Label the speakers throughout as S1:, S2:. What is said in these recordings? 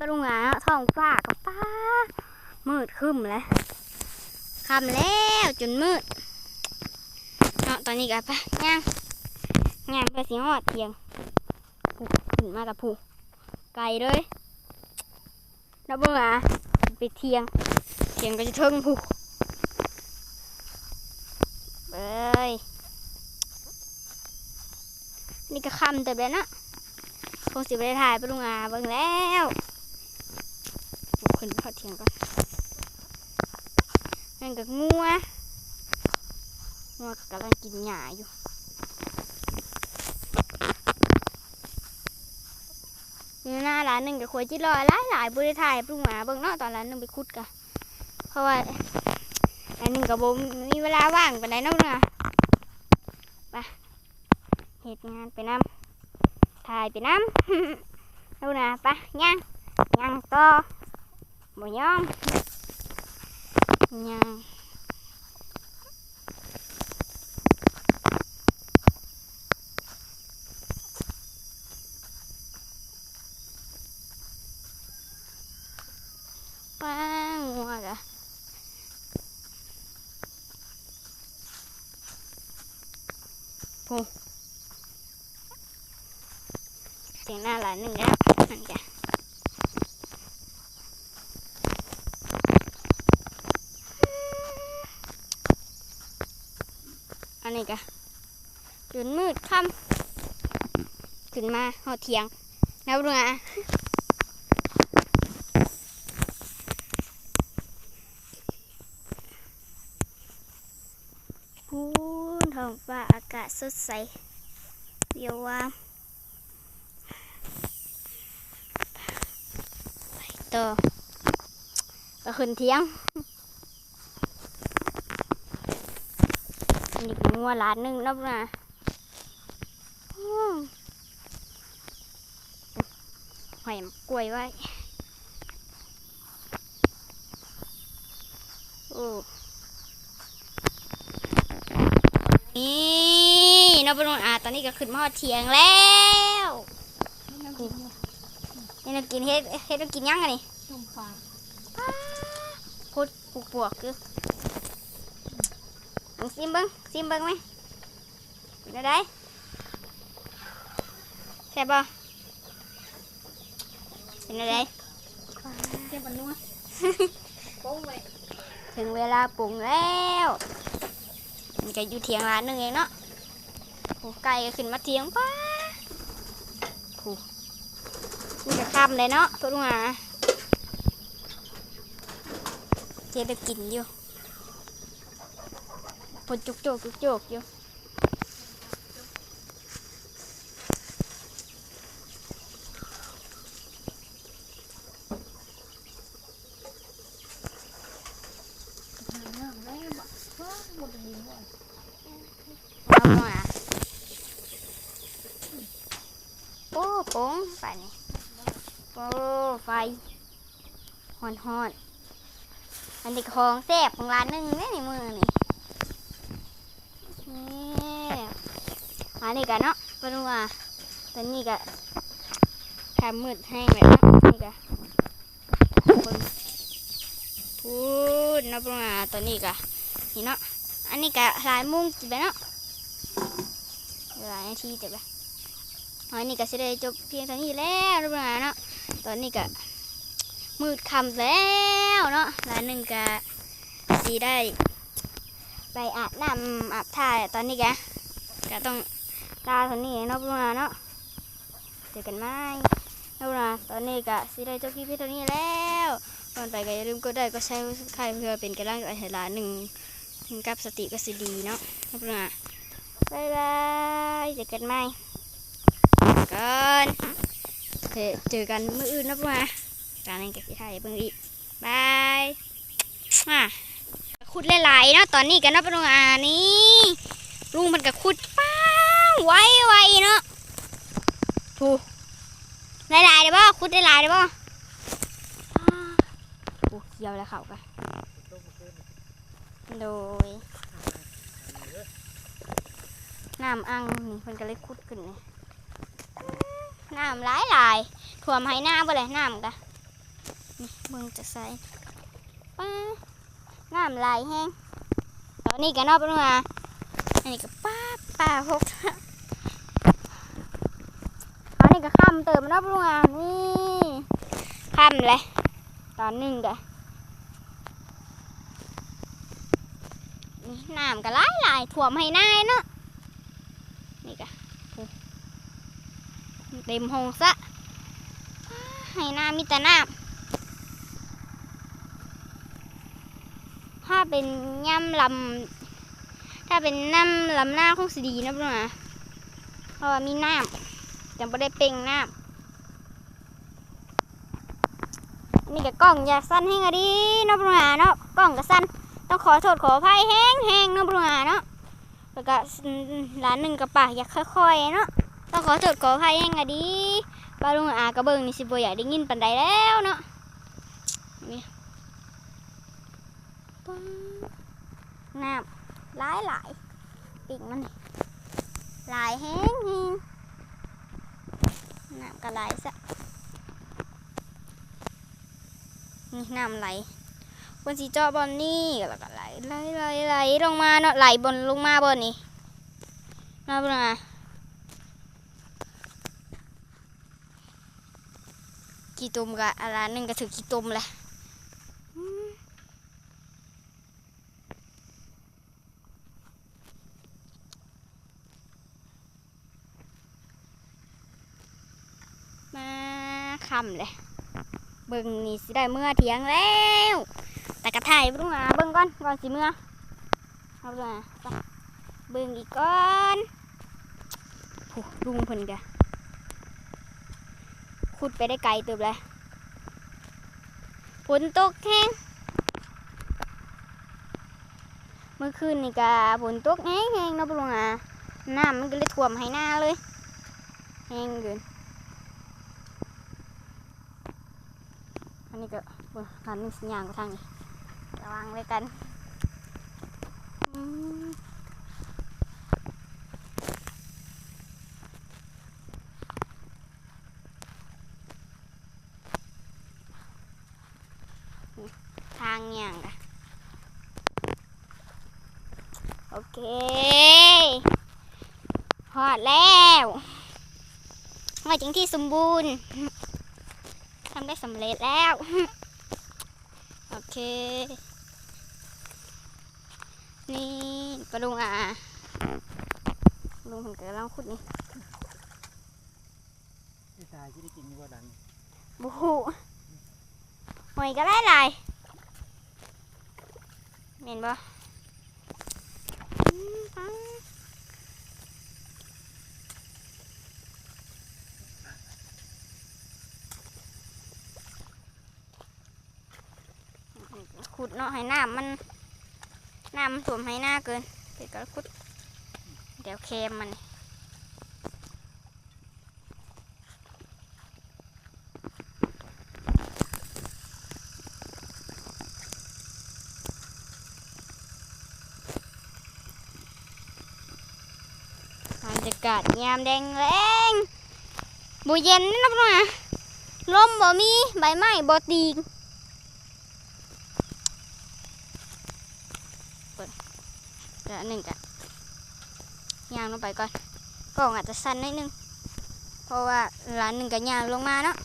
S1: ปรุงหาท้องฟ้ากับฟ้า มืดครึ้มเลยคำแล้วจนมืดเนาะตอนนี้ก็ไปย่างย่างไปสีหอดเทียงผูขึ้นมากับผูไกลเลยแล้วเบิ่งอะไปเทียง เทียงก็จะเทิงผูเอ้ยนี่ก็คำแต่แบบนะคงสิไปถ่ายไปลุงอาเบิ่งแล้ว นเขาเทียงก่อนนั่นก็งัวงัวกำลังกินหญ้าอยู่อยู่หน้าร้านหนึ่งกับขวดจิรอยหลายหลายบริถ่ายปรุงหมาเบิ่งนาะตอนร้านหนึ่งไปคุดกะเพราะว่าอันหนึ่งกับผมมีเวลาว่างไปไหนใดเนาะนะไปเหตุงานไปน้ำถ่ายไปน้ำเอานะไปย่างย่างต่อ บ่ยอมย่างป้างงัวกะพูเสียงหน้าหลานหนึ่งแล้วนั่นจ้ะ อันนี้กะจนมืดค่ำขึ้นมาหอเทียงแล้วดูนะพูนท้องฟ้าอากาศสดใสเดี๋ยวว่าต่อก็ขึ้นเที่ยงอันนี้ก็ งัวหลานหนึ่งนับนะหอยกล้วยไว้ โอ้นี่นบนอาตอนนี้ก็ขึ้นมาฮอเทียงแล้วนี่เรากินเฮ็ดเฮ็ดเรากินยังไงนี่
S2: ต้มปลา
S1: พุดปลูกปวกคือ ซิมเบิ้งซิมเบิ้งไหมเป็นอะไรแซ่บบ่เป็นอะไร
S2: เก็บมันนัวโป้งไว้
S1: ถึงเวลาปรุงแล้วมันก็อยู่เทียงร้านหนึงเองเนาะโอ้ไก่ก็ขึ้นมาเทียงป้าโอ้นี่จะคำเลยเนาะตัวลุงอะเจ๊ได้กินอยู่ ปนจุกโจกจุกโจกอยู่
S2: เอา
S1: หน่อยโอ้ปงไปนี่โอ้ไฟฮอนฮอนอันนี้ของแซ่บของร้านนึงเนี่ยนี่มือันนี้ กันเนาะปนุว่าตอนนี้ก็ทำมืดแห้งเลยเนาะนี่ก็คนพูดเนาะปนุว่าตอนนี้ก็นี่เนาะอันนี้ก็หลายมุ้งจิบไปเนาะหลายนาทีแต่แบอันนี้ก็จะได้จบเพียงเท่านี้แล้วทุกคนเนาะตอนนี้ก็มืดค่ำแล้วเนาะร้านหนึ่งก็สีได้ ไปอาบน้ำอาบท่าตอนนี้แกก็ต้อง ลาเท่านี้เนาะทุกคนเนาะเจอกันไหมทุกคนตอนนี้ก็สีได้จบคลิปเพียงเท่านี้แล้วก่อนไปก็อย่าลืมกดได้ก็ใช้ใครเพื่อเป็นกำลังใจให้ร้านหนึ่งกับสติก็สิดีเนาะทุกคนบายบายเจอกันใหม่กันเจอกันมื้ออื่นนะพวกมาการนี้กับพี่ไทยเบิ่งอีกบายมาขุดหลายๆเนาะตอนนี้กันเนาะพวกมานี่ลุงมันก็ขุด ไวไวๆเนาะถูหลายๆเด้อบ่ขุดหลายๆเด้อบ่อ้าโอ้เขียวแล้วเขากันโดยน้ำอ่างนี่เพิ่นก็เลยขุดขึ้นนี่น้ำหลายหลายๆท่วมให้หน้าบ่เลยน้ำกะนี่เบิ่งจะใส่ป้าน้ำลายแห้งตอนนี้ก็นอกไปมาอันนี้ก็ป้าป้าพกอันนี้ก็ ค่ำเติมนอกไปมานี่ค่ำเลยตอนหนึ่งก็นี่น้ำก็ไหลายหลายๆถ่วมให้นายเนาะนี่ก็โอ้เต็มหงซะให้น้ำมีแต่น้ำถ้าเป็นย่ำลำถ้าเป็นน้ำลำหน้าคงสิดีนะพี่น้องเพราะว่ามีน้ำ ยังไม่ได้เป่งน้ำนี่กับกล้องอยากสั้นให้กะดีนาะพี่น้องนะเนาะกล้องกับสั้นต้องขอโทษขออภัยแห้งแห้งนาะพี่น้องนะเนาะแล้วก็ร้านหนึ่งกับปากอยากค่อยๆเนาะต้องขอโทษขออภัยแห้งกะดีป้าลุงอากระเบิงนี่สิบ่อยากได้ยินปันใดแล้วเนาะปึ้งน้ำหลายหลายปิ่งมันนี่หลายแห้งแห้ง น้ำกระไหลซะนี่น้ำไหลบนสีจอบนนี่แล้วก็ไหลไหลไหลไหลลงมาเนาะไหลบนลงมาบนนี่มาบนมากี่ตุ่มกะอะไรหนึ่งก็ถือกี่ตุ่มแหละ มาคำเลย เบิ่งนี่สิได้เมื่อเถียงแล้ว แต่กระถ่ายเบิ่งมาเบิ่งก่อนก่อนสิเมื่อเอาเบิ่งมาไปเบิ่งอีกก่อนโอ้ลุงเพิ่นกะขุดไปได้ไกลเติบเลยฝนตกแห้งเมื่อคืนนี่กะฝนตกแห้งๆเนาะปะลุงอะน้ำมันก็เลยท่วมให้หน้าเลยแห้งเกิน นนี้ก็บนหันนึ่สัญญาณไปทางนี้ระวังไว้กันทางอย่างกะโอเคหอดแล้วหอดจังที่สมบูรณ์ ได้สำเร็จแล้ว โอเค นี่ปลาลุงอะลุงผมเกิดล่างขุดนี่
S3: พี่ชายที่ได้กินอยู่ว่าดัน
S1: บูฮูหอยก็ได้หลายเห็นปะอืมปังขุด เนาะให้น้ำมันน้ำมันถ่วมให้หน้าเกินเดี๋ยวก็ขุดเดี๋ยวเค็มมันบรรยากาศยามแดงแรงบูเย็นนี่นะพ่อนะลมบ่มีใบไม้บ่ตีงเปิดเดี๋ยว อันหนึ่งกะย่างลงไปก่อนกล่องอาจจะสั้นนิดนึง เพราะว่าร้านหนึ่งกะย่างลงมาเนาะ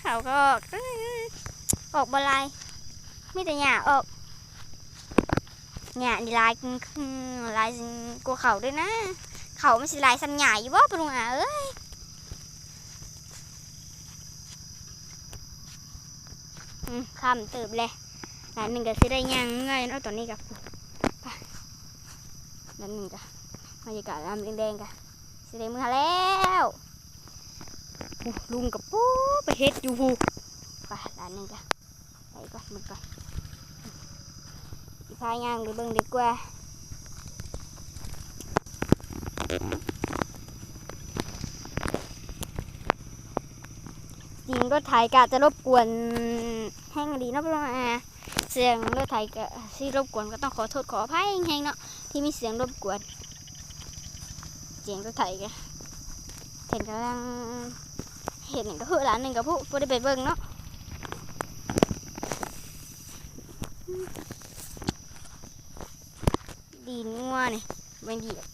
S1: เขาก็ออกออกบลายไมีแต่หญ้าออกหญ้านี่ลายลายกลัวเขาด้วยนะ เขาไม่ใช่ลายสัญญาอยู่บ่ปะลุงอะเอ้ย อืมคำเติบเลยหลานหนึ่งก็สิได้ย่างเงยเนาะตอนนี้กับหลานหนึ่งก็บรรยากาศน้ำแดงๆกันสิได้มือแล้วลุงกับปู๊ไปเฮ็ดอยู่หูไปหลานหนึ่งก็ไปก่อนมึงก่อนพายางไปเบิ่งดีกว่าจริงรถไถกะจะรบกวน แห้งดีเนาะพี่น้องอะเสียงรถไถกะที่รบกวนก็ต้องขอโทษขออภัยแห้งเนาะที่มีเสียงรบกวนเสียงรถไถกะเห็นกำลังเห็นหนึ่งก็คือหลานหนึ่งกับผู้บ่ได้ไปเบิ่งเนาะดีงัวนี่มันเหยียบ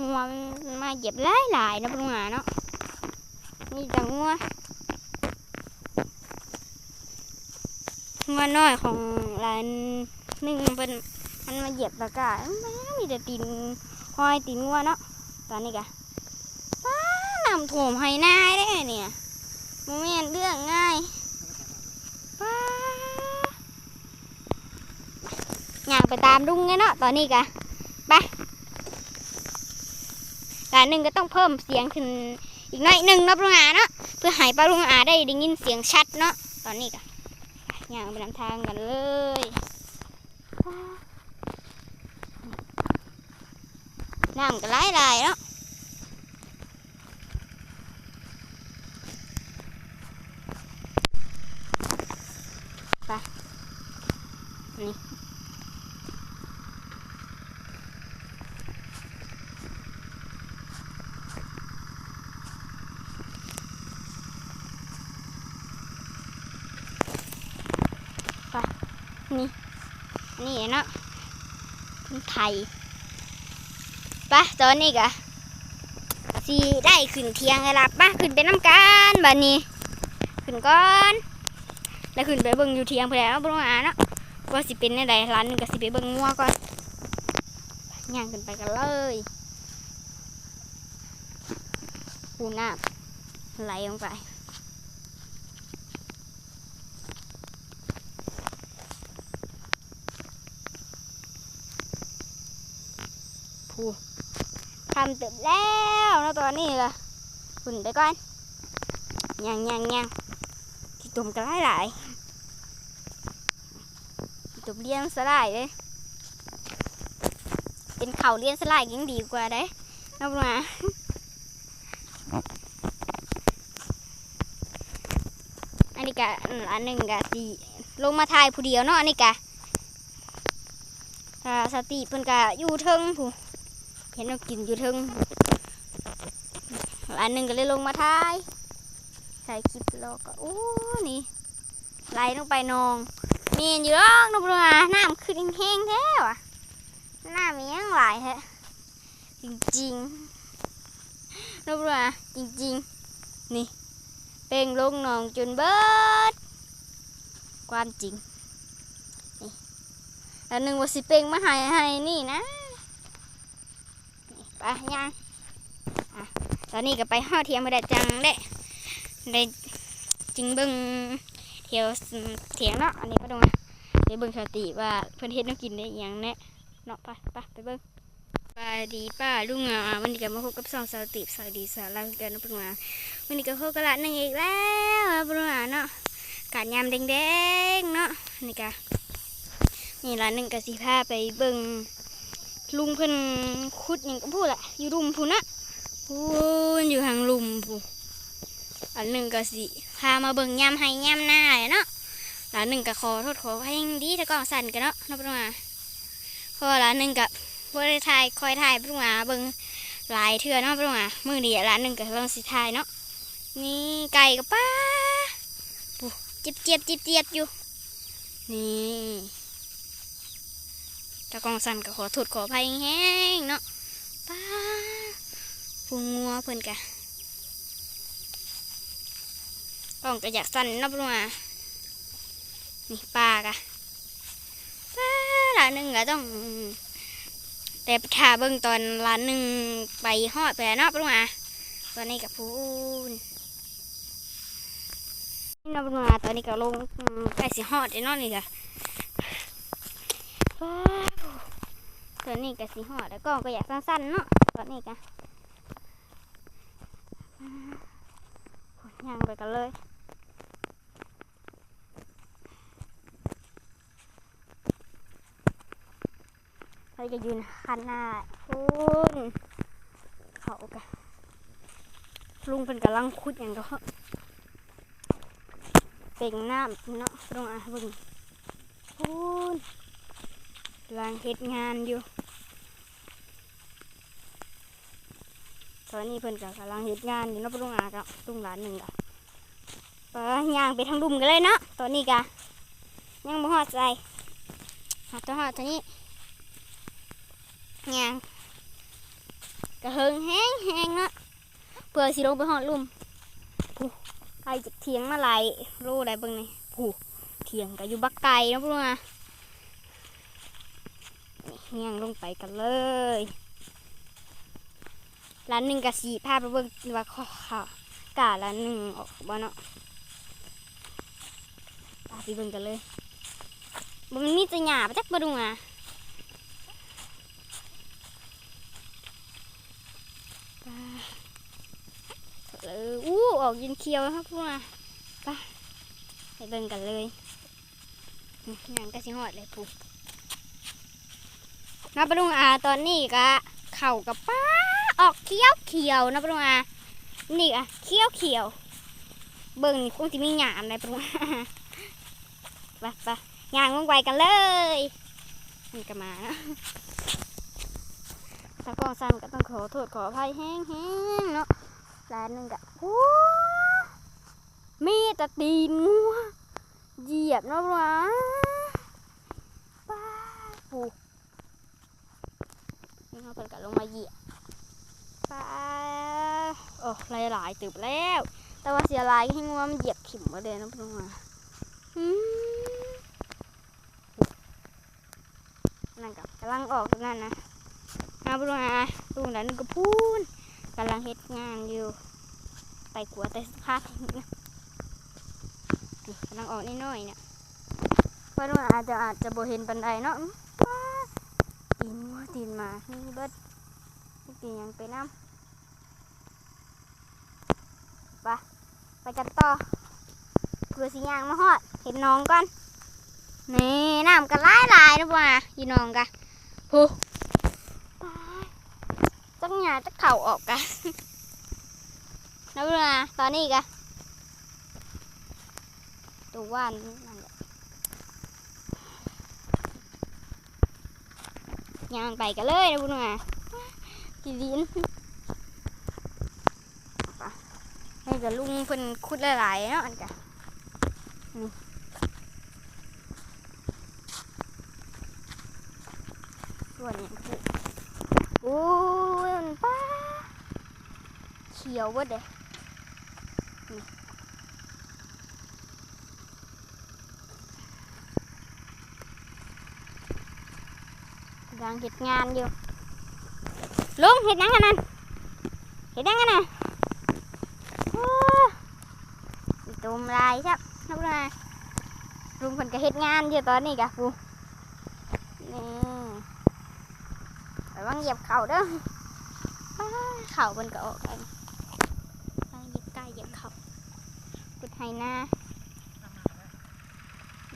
S1: งัวมันมาเหยียบหลายหลายๆเนาะพวกหาเนาะนี่แต่งัว งัวน้อยของหลานหนึ่งเป็นมันมาเหยียบตะกร้ามันมีแต่ตีนห้อยตีนงัวเนาะตอนนี้กะว้าน้ำท่วมให้น้าได้เนี่ยโมเมนเรื่องง่ายว้าอยากไปตามลุงไงเนาะตอนนี้กะไปหลานหนึ่งก็ต้องเพิ่มเสียงขึ้นอีกหน่อยหนึ่งนะปลุงอาเนาะเพื่อให้ปลาลุงอาได้ได้ยินเสียงชัดเนาะตอนนี้กะ ย่างไปนำทางกันเลยน้ำก็ไหลไหลยเนาะนี่ไปนี่ นี่เนาะคนไทยไปตอนนี้กะสีได้ขึ้นเทียงไงล่ะปะขึ้นไปน้ำกันบัดนี้ ขึ้นก่อนแล้วขึ้นไปเบิ่งอยู่เทียงไปแล้วบ่ต้องอ่าเนาะว่าสิเป็นในใดร้านหนึ่งก็สิไปเบิ่งงัวก่อนย่างขึ้นไปกันเลยปูน้ำไหลลงไปูทำเต็มแล้วนะตอนนี้ละขึ้นไปก่อนย่างย่างย่างที่ตุ่มกันหลายๆจบเรียนสลายเลยเป็นเข่าเรียนสลายยังดีกว่าได้นับมาอันนี้กะอันหนึ่งกะสีลงมาถ่ายผู้เดียวเนาะอันนี้กะสติเพิ่นกะอยู่เทิงผู้ เห็นเรากินอยู่ทิงอันหนึ่งก็เลยลงมาถ่ายถ่ายคลิปแล้วก็โอ้นี่ไหลลงไปนองมีนอยู่ร้องนุบลงมาน้ำขึ้นแห้งแท้ว่ะน้ำมียังหลแท้จริงๆนุบลงมาจริงๆ นี่เป่งลงนองจนเบิด ความจริง นี่แล้วหนึ่งว่าสิเป่งมาให้ให้นี่นะ ไปยังอะตอนนี้ก็ไปห่อเทียมมาได้จังได้ได้จริงเบิงเทียวเถียงเนาะอันนี้ก็ดูนะไปเบิงสติว่าเพิ่อนเฮ็ดแน้กินได้อหยังแน่เนาะไปไปไปเบิงสวัสดีป้าลุงอะวันนี้ก็มาพบกับสองสาวติสวัสดีสาวลาวคือกันนาะเพิ่นว่าวันนี้ก็พบกับละหนึงอีกแล้วเพิ่นว่าเนาะกาดยามแดงๆเนาะนี่ก็นี่ละหนึ่งก็สิพาไปเบิง ลุงเพิ่นขุดหยังก็พูดแหละอยู่รุมพูนะพูนอยู่ทางลุมพูอันหนึ่งก็สิพามาเบิ่งยำให้ยำหน้าเลยเนาะหลานหนึ่งก็ขอโทษขอให้ดีถ้าก็สั่นกันเนาะนับมาพราะว่าหลานหนึ่งก็บ่ได้ถ่ายคอยถ่ายพุ่งมาเบิ่งหลายเทือเนาะพุ่งมามือเดียหลานหนึ่งก็เบิ่งสิถ่ายเนาะนี่ไก่กับป้าปูเจ็บเจ็บเจ็บเจ็บอยู่นี่ ถ้ากองสั่นก็ขอโทษขออภัยแห้งเนาะป้าปูงัวเพิ่นกะกองก็อยากสั่นนับลงมานี่ปลากะปลาหลานหนึ่งก็ต้อง แต่ถ้าเบิ่งตอนร้านหนึ่งไปฮอดไปแล้วเนาะลงมาตอนนี้กับพูนนี่นับลงมาตอนนี้ก็ลงใกล้สิฮอดไอ้นอนนี่กะว้า วตอนนี้ก็สิฮอดแล้วกล้องก็อยากสั้นๆเนาะตอนนี้กะอ่าโอ้ยย่างไปกันเลยเราจะยืนคันหน้าลุงเขากะลุงเป็นกำลังคุดอย่างก็เป่งน้ำเนาะตรงอะบึงพูน กำลังเฮ็ดงานอยู่ ตอนนี้เพิ่นก็กำลังเฮ็ดงานอยู่เนาะปะลุงอากับลุงหลานหนึ่งกะไปย่างไปทางดุมกันเลยเนาะตอนนี้กะยังบ่ฮอดใจหอดตัวหอดตัวนี้ย่างกระเฮงแห้งแห้งเนาะเพื่อสิลงไปหอดลุ่มผู้ไกลจากเทียงมาไหลรู้อะไรเบิ่งนี่ผู้เทียงก็อยู่บักไก่เนาะปะลุงอา ย่างลงไปกันเลยร้านหนึ่งกับสีภาไปเบิ่งว่าข้อข่าวการ้านหนึ่งออกบ่เนาะตาไปเบิ่งกันเลยบ่มันมีแตะหยาบจักบ่ดุงอะไปเลยอู้ออกยินเคียวครับพวกน่ะไปไปเบิ่งกันเลยนี่งานก็สิฮอดเลยปุ๊ นับปดุงอะตอนนี้ก็เข่ากับป้าออกเขียวเขียวๆนะปรุงอานี่อะเขียวเขียวเบิ่งคงจะมีหยามอะไรปรุงอาไปไปยางลงไปกันเลยนี่ก็มานะถ้ากองสั้นก็ต้องขอโทษขออภัยแห้งๆเนาะร้านนึงกะโอ้มีแต่ตีนงัวเหยียบนาะปรุงอาป้าปู เขาเปิดกันลงมาเหยียบปลาโอ้ลายหลายๆตึบแล้ว แต่ว่าเสียลายให้งัวมันเหยียบขิมมาเลยนะพวกมาอืมนั่นกับกำลังออกนั่นนะมาพวกมาลุงนั้นก็พูนกำลังเฮ็ดงานอยู่ไปกลัวแต่สภาพนะกำลังออกนิดหน่อยเนี่ยเพราะลุงอาจจะอาจจะโบเห็นปันไดเนาะ อื้อว้าตีนมานี่เบิดกินยังไปน้ำไปไปกันต่อเพื่อสิยางมาฮอด เห็นน้องก่อน นี่น้ำกันหลายหลายนะพ่อนะยีน้องกะโหตายจักหยาจักเข่าออกกะนะพ่อนะตอนนี้กะตัวว่านนั่นแหละ ยางไปกันเลยนะพ่อนะกีดินให้กับลุงเพิ่นขุดหลายๆเนาะอันกะนี่ส่วนนี้โอ้ยมันป้าเขียวเบิดเลยนี่กำ ลังเฮ็ดงานอยู่ลุงเห็ดหยังกันนั่นเห็ดหยังกันน่ะตุ่มลายครับนับเลยลุงเพิ่นก็เฮ็ดงานอยู่ตอนนี้กะปูนี่ระวังเหยียบเข่าเด้อเข่าเพิ่นก็ออกไปไปเหยียบใกล้เหยียบเข่ากุดไห้หน้า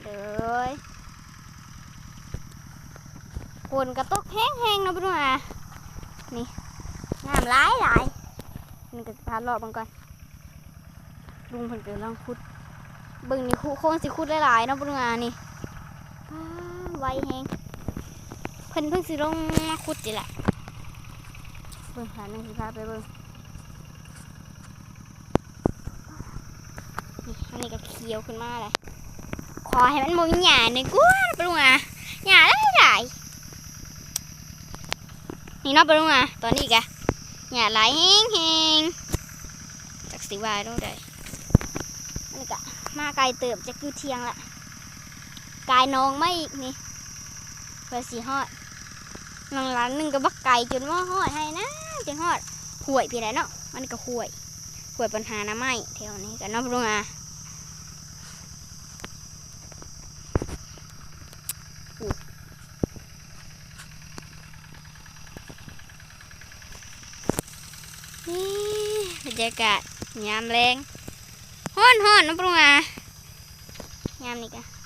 S1: เลย ฝนกระตกแห้งๆนะพี่น้องอะงามหลายหลายนี่ก็พารอบมันก่อนลุงเพิ่นก็ลองขุดเบิ่งนี่คูโค้งสิขุดหลายๆเนาะปุ้งานี่อ้าไวแฮงเพิ่นเพิ่งสิลงมาขุดจิแหละเบิ่งหาหนึ่งสิพาไปเบิ่งอันนี้ก็เขียวขึ้นมาเลยขอให้มันบ่มีหญ้าในกูปุ้งาแล้ว นี่นอกไปลงมาตอนนี้กะหยาไหลเฮงแห้งจากสีวายต้องได้นั่กะมาไกลเติมจากือเทียงละกายนองไม่อีกนี่เพื่อสีหอดหลังร้านหนึ่งก็บักไก่จนว่าหอดให้นะจนหอดห่วยพี่ไรเนาะมันก็ห่วยห่วยปัญหาน้ำไหมแถวนี้กันนอไปรู้มาอู้นี่บรรยากาศยามแรงฮ้อนฮ้อนๆนะปรุงอะยามนี่กะ